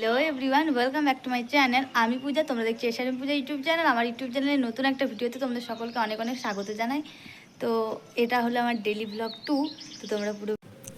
Hello everyone welcome back to my channel আমি পূজা, তোমরা দেখছি এশারি পূজা ইউটিউব চ্যানেল আমার ইউটিউব চ্যানেলে নতুন একটা ভিডিওতে তোমাদের সকলকে অনেক অনেক স্বাগত জানাই। তো এটা হলো আমার ডেলি ব্লগ টু তো তোমরা পুরো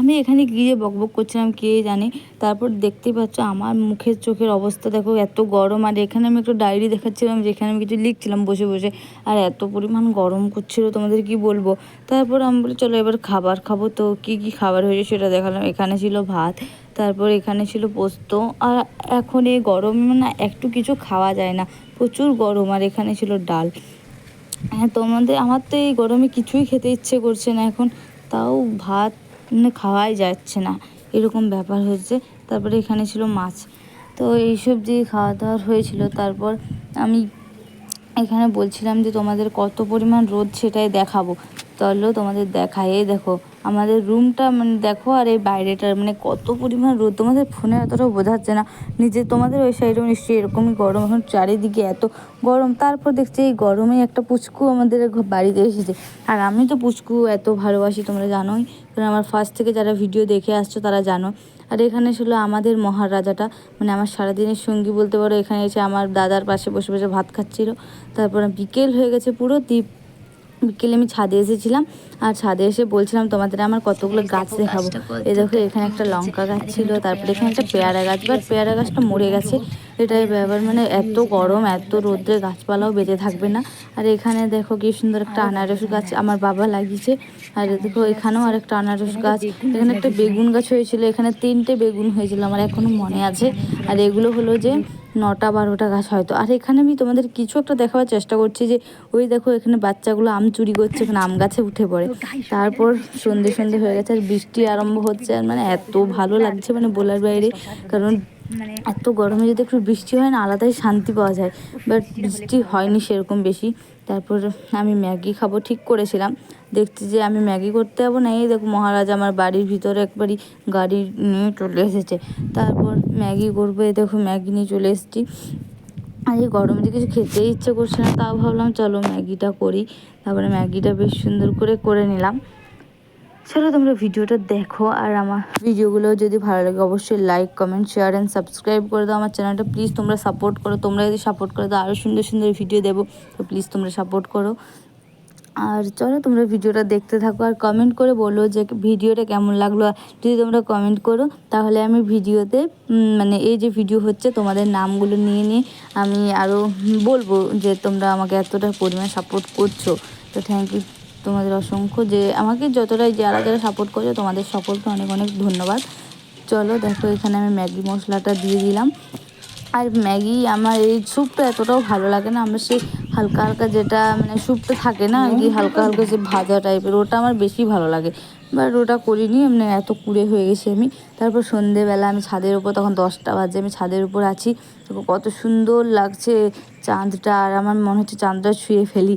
আমি এখানে গিয়ে বকবক করছিলাম, কে জানে? তারপর দেখতেই পাচ্ছ আমার মুখের চোখের অবস্থা দেখো, এত গরম। আর এখানে আমি একটু ডায়েরি দেখাচ্ছিলাম, যেখানে আমি কিছু লিখছিলাম বসে বসে। আর এত পরিমাণ গরম করছিল, তোমাদের কি বলব? তারপর আমি বলি, চলো এবার খাবার খাব। তো কি কি খাবার হয়েছে সেটা দেখালাম। এখানে ছিল ভাত, তারপর এখানে ছিল পোস্ত। আর এখন এই গরমে না একটু কিছু খাওয়া যায় না, প্রচুর গরম। আর এখানে ছিল ডাল। হ্যাঁ তোমাদের, আমার তো এই গরমে কিছুই খেতে ইচ্ছে করছে না এখন। তাও ভাত খাওয়াই যাচ্ছে না। এরকম ব্যাপার হয়েছে। তারপরে এখানে ছিল মাছ। তো এইসব দিয়ে খাওয়া দাওয়ার হয়েছিল, তারপর আমি এখানে বলছিলাম যে তোমাদের কত পরিমাণ রোদ সেটাই দেখাবো। চলো তোমাদের দেখাই এই দেখো। আমাদের রুমটা মানে দেখো আর এই বাইরেটার মানে কত পরিমাণ রোদ, তোমাদের ফোনে এতটাও বোঝাচ্ছে না। নিজে তোমাদের ওই সাইডেও নিশ্চয়ই এরকমই গরম, এখন চারিদিকে এত গরম। তারপর দেখছি এই গরমে একটা পুচকু আমাদের বাড়িতে এসেছে। আর আমি তো পুচকু, এত ভালোবাসি, তোমরা জানোই। কারণ আমার ফার্স্ট থেকে যারা ভিডিও দেখে আসছো, তারা জানো। আর এখানে ছিল আমাদের মহারাজাটা মানে আমার সারাদিনের সঙ্গী বলতে পারো, এখানে এসে আমার দাদার পাশে বসে বসে ভাত খাচ্ছিল। তারপরে বিকেল হয়ে গেছে পুরো দ্বীপ বিকেলে আমি ছাদে এসেছিলাম আর ছাদে এসে বলছিলাম তোমাদের আমার কতগুলো গাছ দেখাবো। এই দেখো এখানে একটা লঙ্কা গাছ ছিল তারপরে এখানে একটা পেয়ারা গাছ বাট পেয়ারা গাছটা মরে গেছে। এটাই ব্যাপার মানে এত গরম এত রোদ্রে গাছপালাও বেঁচে থাকবে না। আর এখানে দেখো কি সুন্দর একটা আনারস গাছ আমার বাবা লাগিয়েছে। আর দেখো এখানেও আর একটা আনারস গাছ। এখানে একটা বেগুন গাছ হয়েছিল এখানে তিনটে বেগুন হয়েছিল আমার এখনও মনে আছে। আর এগুলো হলো যে নটা বারোটা গাছ হয়তো। আর এখানে আমি তোমাদের কিছু একটা দেখাবার চেষ্টা করছি যে, ওই দেখো এখানে বাচ্চাগুলো আম চুরি করছে এখানে আম গাছে উঠে পড়ে। তারপর সন্ধে সন্ধে হয়ে গেছে, আর বৃষ্টি আরম্ভ হচ্ছে, আর মানে এত ভালো লাগছে মানে বলার বাইরে, কারণ এত গরমে যদি একটু বৃষ্টি হয় না আলাদাই শান্তি পাওয়া যায়। বাট বৃষ্টি হয়নি সেরকম বেশি। তারপর আমি ম্যাগি খাব ঠিক করেছিলাম। দেখছি যে আমি ম্যাগি করতে যাব না। এই দেখো মহারাজ আমার বাড়ির ভিতরে একবারই গাড়ি নিয়ে চলে এসেছে। তারপর ম্যাগি করব এই দেখো ম্যাগি নিয়ে চলে এসেছি। আর এই গরমে কিছু খেতেই ইচ্ছে করছে না তাও ভাবলাম চলো ম্যাগিটা করি। তারপরে ম্যাগিটা বেশ সুন্দর করে করে নিলাম। চলো তোমরা ভিডিওটা দেখো আর আমার ভিডিওগুলো যদি ভালো লাগে অবশ্যই like comment share and subscribe করে দাও। আমার চ্যানেলটা প্লিজ তোমরা সাপোর্ট করো। তোমরা যদি সাপোর্ট করে দাও আরও সুন্দর সুন্দর ভিডিও দেবো। তো প্লিজ তোমরা সাপোর্ট করো। আর চলো তোমরা ভিডিওটা দেখতে থাকো আর কমেন্ট করে বলো যে ভিডিওটা কেমন লাগল। যদি তোমরা কমেন্ট করো, তাহলে আমি ভিডিওতে মানে এই যে ভিডিও হচ্ছে, তোমাদের নামগুলো নিয়ে নিয়ে আমি আরও বলব যে তোমরা আমাকে এতটা পরিমাণ সাপোর্ট করছ। তো থ্যাংক ইউ তোমাদের অসংখ্য যে আমাকে যতটাই যারা যারা সাপোর্ট করছ, তোমাদের সকলকে অনেক অনেক ধন্যবাদ। চলো দেখো, এখানে আমি ম্যাগি মশলাটা দিয়ে দিলাম। আর ম্যাগি আমার এই স্যুপটা এতটাও ভালো লাগে না, আমার সেই হালকা হালকা যেটা মানে স্যুপটা থাকে না আর কি হালকা হালকা যে ভাজা টাইপের ওটা আমার বেশি ভালো লাগে। বাট ওটা করিনি মানে এত কুড়ে হয়ে গেছি আমি। তারপর সন্ধেবেলা আমি ছাদের উপর, তখন দশটা বাজে, আমি ছাদের উপর আছি। কত সুন্দর লাগছে চাঁদটা, আর আমার মনে হচ্ছে চাঁদটা ছুঁয়ে ফেলি।